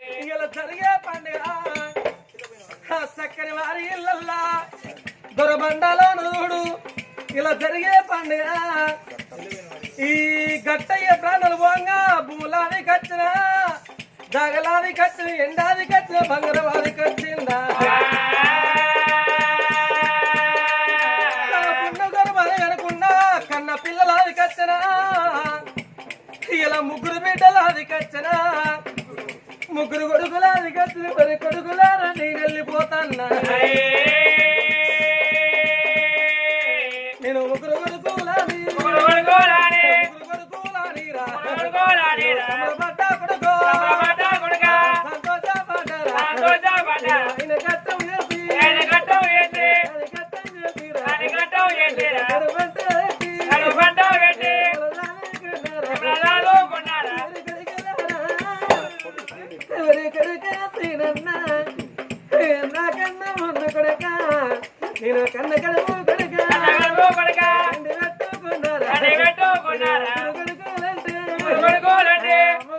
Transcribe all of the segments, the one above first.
ఇలా జరిగే పండుగ. చక్కని వారి ఇళ్ళల్లా దొరబండలో నూడు ఇలా జరిగే పండుగ. ఈ గట్టయ్య ప్రాణులు పోంగా భూలాది కచ్చిన జగలాది కచ్చిన ఎండాది కచ్చిన బంగారవాది కచ్చిందా కచ్చిన మరి కొడుకులారా నేను వెళ్ళిపోతాన్నా నేను ముగ్గురు కొడుకులాది నేను కన్న కొడుకా అండి పెట్టుకున్నారా కొడుకులంటే అమ్మ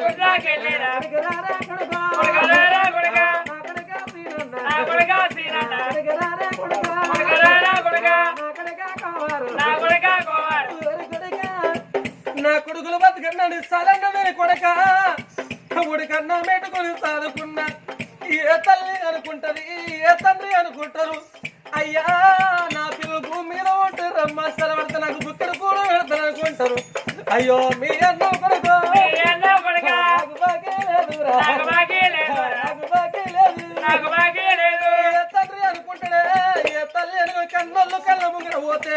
గుట్లకెళ్ళిరా. కొడుకురారా కొడుకా. నా కొడుకా సీనన్నా. కొడుకురారా కొడుకా. నా కొడుకా కోవారు. ఎవరి కొడుకా? నా కొడుకులు బతుకన్నాడు సలన్నమే కొడక. ఉడికన్నా మెట్టుకొని సాదుకున్నా ఏ తల్లి అనుకుంటది. తండ్రి అనుకుంటారు. అయ్యా నా పిల్లలు భూమి మీద ఉంటారు రమ్మ సెలవడితే నాకు బుక్కడు కూడా పెడతారు అనుకుంటారు. అయ్యో మీ అన్న కొడుకు. తండ్రి అనుకుంటాడే. ఏ తల్లి అనుకో కన్నోళ్ళు కళ్ళ ముంగడ పోతే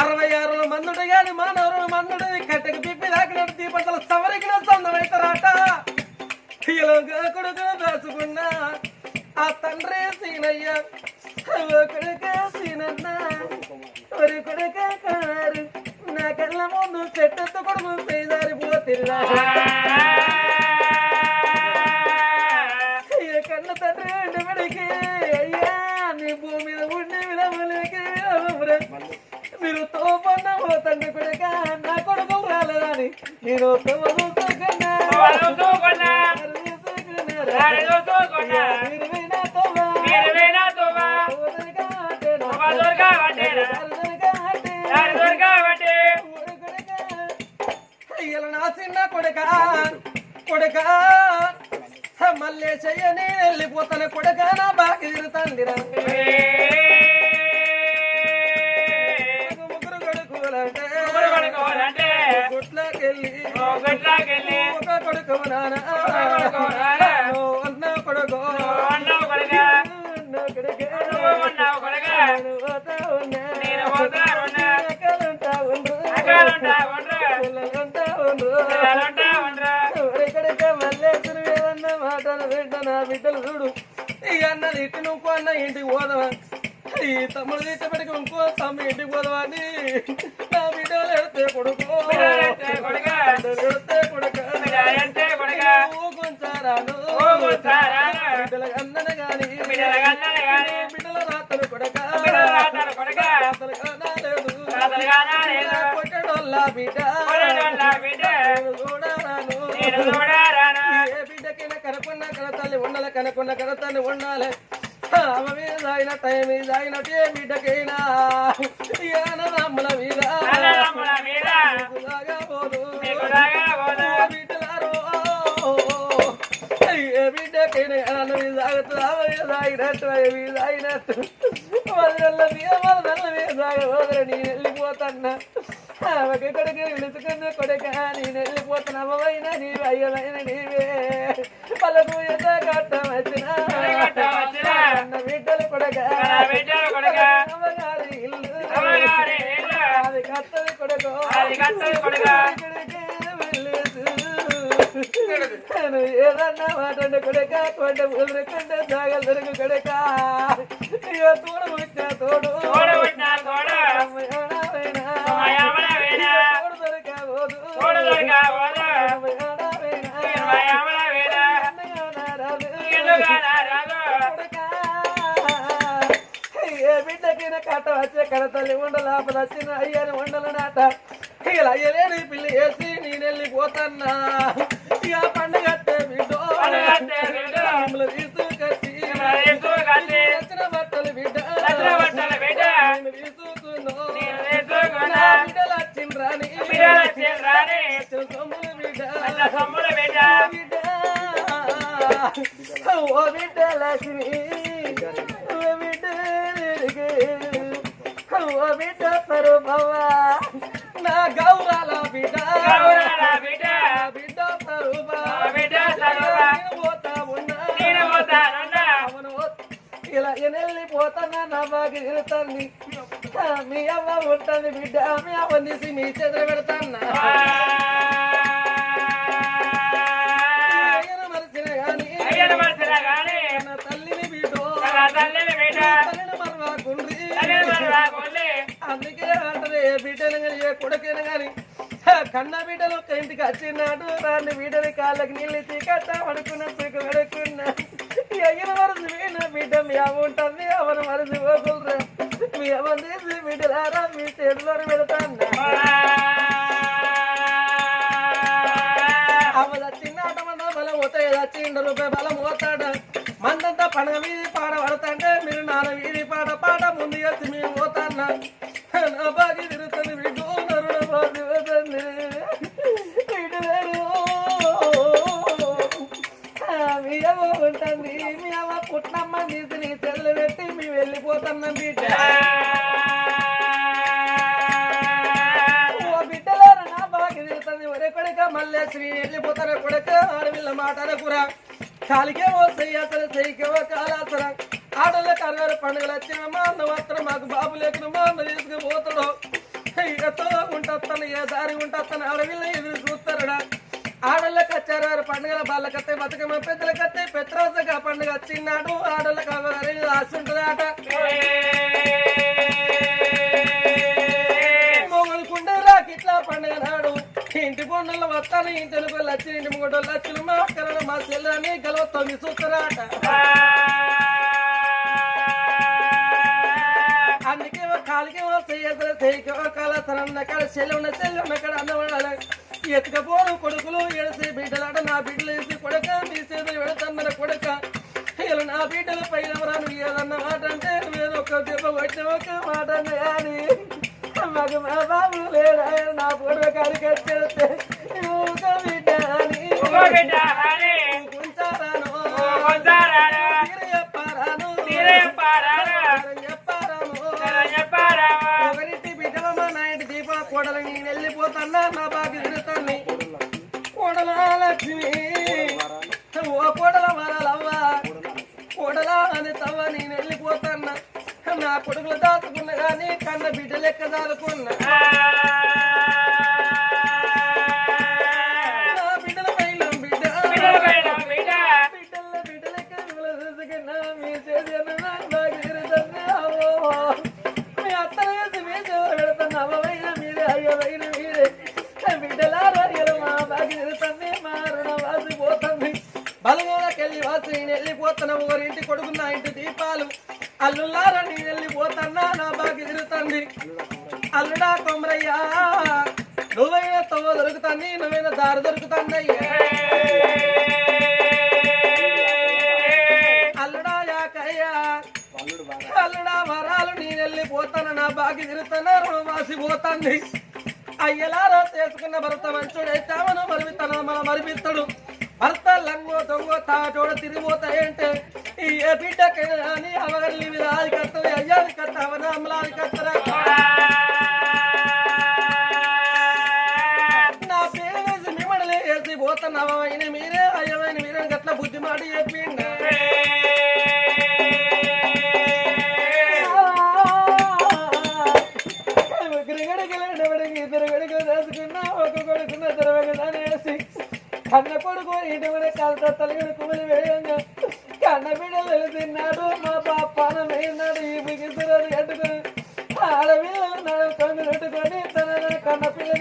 అరవై ఆరుల మందుడు గాని మానవుడు మందుడు కట్టెకి పిప్పి దాకినట్టు దీపంతల సవరికిన సొందమైతారాట ఇలా కొడుకు దాచుకున్నా. ఆ తండ్రి సీనయ్య. ఓ కొడుక సీనన్న. ఒరి కొడుక కారు. నా కళ్ళ ముందు చెట్టెత్తు కొడుకు పేదారిపోతిరా అయ్య కన్న తండ్రి ఉండబడికి అయ్యా నీ భూమి మీద ఉండి విలవలేకి విలవమురే. మీరు తోపన్న ఓ తండ్రి కొడుక నా కొడుకు రాలేదని నేను చూసుకున్నారా? మీరు కొడుక. మళ్ళీ చెయ్యని వెళ్ళిపోతాను కొడుక నా బాగా తిరుగుతాండిరా ముగ్గురు కొడుకులంటే గుట్లకెళ్ళి ఒక కొడుకు నాన్న. బిడ్డలు చూడు. ఈ అన్నది ఇటు నువ్వు అన్న ఇంటికి పోదవా? ఈ తమ్ముడు ఇట్టబడికి ఇంకో తమ్ముడు ఇంటికి పోదవా అని నా బిడ్డలు ఎడితే కొడుకు. బిడ్డల అన్ననే గాని. బిడ్డల రాతలు కొడక. రాతలు కానాలేదు కొట్టడోళ్ళ బిడ్డ. ఉండాలి. కనకున్న కనతల్లి ఉండాలి ఆమె మీద సాగిన టైం మీద. సాగినట్టు ఏ బిడ్డకైనా మీద. ఏ బిడ్డకైనా మీద మీద సాగినట్టు ఆమె మీద సాగినట్టు వదల మీద వదల మీద సాగ నేను వెళ్ళిపోతాన్నా. ఆమెకి కొడుకు పిలుచుకున్న కొడుక నేను వెళ్ళిపోతున్నా అమ్మవైనా నీవే అయ్యవైనా నీవే పలకు ఎంత కట్ట వచ్చిన అన్న బిడ్డలు కొడక అమ్మగారి ఇల్లు అది కట్టది కొడుకు నేను ఏదన్నా మాట్లాడే కొడక కొండ ముదురుకుంటే సాగలు దొరుకు కొడుక ఇక తోడు వచ్చా తోడు తల్లి ఉండల ఆపదచ్చిన అయ్యని ఉండల నాట. ఇలా అయ్యలేని పిల్లి వేసి నేనెళ్ళి పోతన్నా. ఇక పండుగ ఓ బిడ్డ. లక్ష్మి. ఓ బిడ్డ ఓ బిడ్డ స్వరూపవ్వ నా గౌరాల బిడ్డ. గౌరాల బిడ్డ. బిడ్డ స్వరూప బిడ్డ స్వరూప. నేను పోతా ఉన్నా. నేను పోతానున్నా. అవును, ఇలా ఎనెళ్ళిపోతానా నా బాగా మీ అమ్మ ఉంటుంది బిడ్డ. మీ అమ్మ తీసి మీ చేతులు పెడతాన్నా తల్లిని బిడ్డో. తల్లిని బిడ్డ. తల్లిని మరవాకుండ్రి. అందుకే అంటారు ఏ బిడ్డలు కానీ ఏ కొడుకైనా కానీ కన్న బిడ్డలు ఒక ఇంటికి వచ్చినాడు రాని బిడ్డని కాళ్ళకి నీళ్ళు ఇచ్చి కట్ట పడుకున్న పీక పడుకున్నా ఎగిన వరసు వీణ బిడ్డ మీ అమ్మ ఉంటుంది అవన వరసు పోకులరా. మీ అమ్మ తీసి బిడ్డలారా మీ చేతిలో పెడతాను. అమ్మ చచ్చిందాట మన బలం పోతాయి చచ్చిండ రూపాయి బలం పోతాడు? మందంతా పండుగ మీద పాట శ్రీ వెళ్ళిపోతారా కొడుక ఆడవిల్ల మాట్లాడకురా కాలికే ఓ చెయ్యాసర చెయ్యికే ఓ కాలాసర. ఆడళ్ళకి అరవై పండుగలు వచ్చినమ్మా అన్న మాత్రం మాకు బాబు లేకునమ్మా అన్న తీసుకుపోతాడు. ఎత్తో ఉంటాను ఏ దారి ఉంటాను ఆడవిల్ల ఎదురు చూస్తారడా. ఆడళ్ళకి వచ్చారు పండుగల బాళ్ళకత్తే బతుకమ్మ పెద్దలకత్తే పెత్రాసగా పండుగ వచ్చినాడు. ఆడళ్ళకి అరవై ఆశ ఉంటుంది ఆట మొగలు కుండరా కిట్లా పండుగ నాడు. ఇంటి కొండలు వస్తాను ఇంటి వెలుగులు ఇంటి ముంగడు లక్షలు మా అక్కలను మా చెల్లని గెలవ తొమ్మిది చూస్తారాట అందుకే కాలికి వస్తే చెయ్యసలు కాల తనన్న కాడ చెల్లి ఉన్న చెల్లి ఉన్న కాడ అన్నవాడాలి ఎత్తుకపోరు కొడుకులు ఎడసి బిడ్డలాట నా బిడ్డలు వేసి కొడక మీ చేతులు పెడతన్న కొడక. ఇలా నా బిడ్డలు పైన రాను ఏదన్న మాట అంటే వేరొక ఒక దెబ్బ వచ్చిన ఒక మాట అని. మాకు బాబు లేడా నా పూర్వ చెప్పారా నేను వెళ్ళిపోతాన్నా నా బాబు తిరుగుతాను కోడల లక్ష్మి ఓ కోడల వరాలవ్వ కోడల అని తవ్వ నేను వెళ్ళిపోతాన్నా నా కొడుకులు దాచుకున్నా కానీ కన్న బిడ్డ లెక్క దాచుకున్నా. అత్తల వేసి మీ చెవులు పెడుతున్న అవ్వమైన మీరే అయ్యవైన అల్లుడా కొమరయ్యా నువ్వైనా తవ్వ దొరుకుతాన్ని నువ్వైనా దారి దొరుకుతాన్నయ్యా అల్లుడా యాకయ్యా. అల్లుడా వరాలు నేను వెళ్ళిపోతాను నా బాగి తిరుగుతాను రోమాసి మాసిపోతాంది అయ్యలారో చేసుకున్న భర్త మంచుడైతే అవను మరిపిస్తాను మన మరిపిస్తాడు. భర్త లంగో దొంగో తాటోడ తిరిగిపోతాయంటే ఈ ఏ బిడ్డకైనా కానీ అవగల్లి మీద ఆది కత్తది అయ్యాది కత్త అవన అమలాది కత్తరా కన్న కొడుకు ఇటువంటి కలత తలగడు కూలి వేయంగా. కన్న బిడ్డలు తిన్నాడు మా పాపాన ఈ బిగిద్దరు కట్టుకుని ఆడపిల్లలు నాడు కన్ను పెట్టుకొని తన కన్న పిల్ల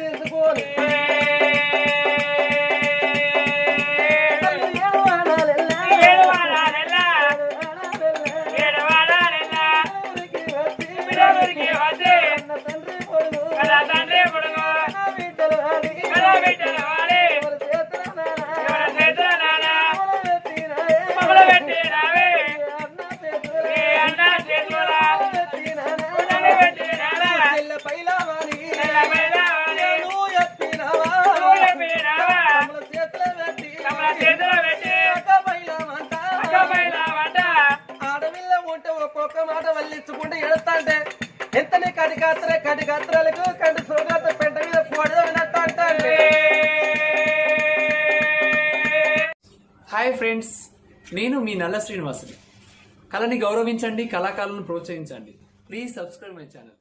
ఒక్క మాట వల్లించుకుంటే ఎడతా అంటే ఎంత నీ కడి కాత్రే కంటి సోగాత పెంట మీద పోడదో వినట్టు అంటే హాయ్ ఫ్రెండ్స్ నేను మీ నల్ల శ్రీనివాసుని. కళని గౌరవించండి కళాకారులను ప్రోత్సహించండి. Please subscribe my channel.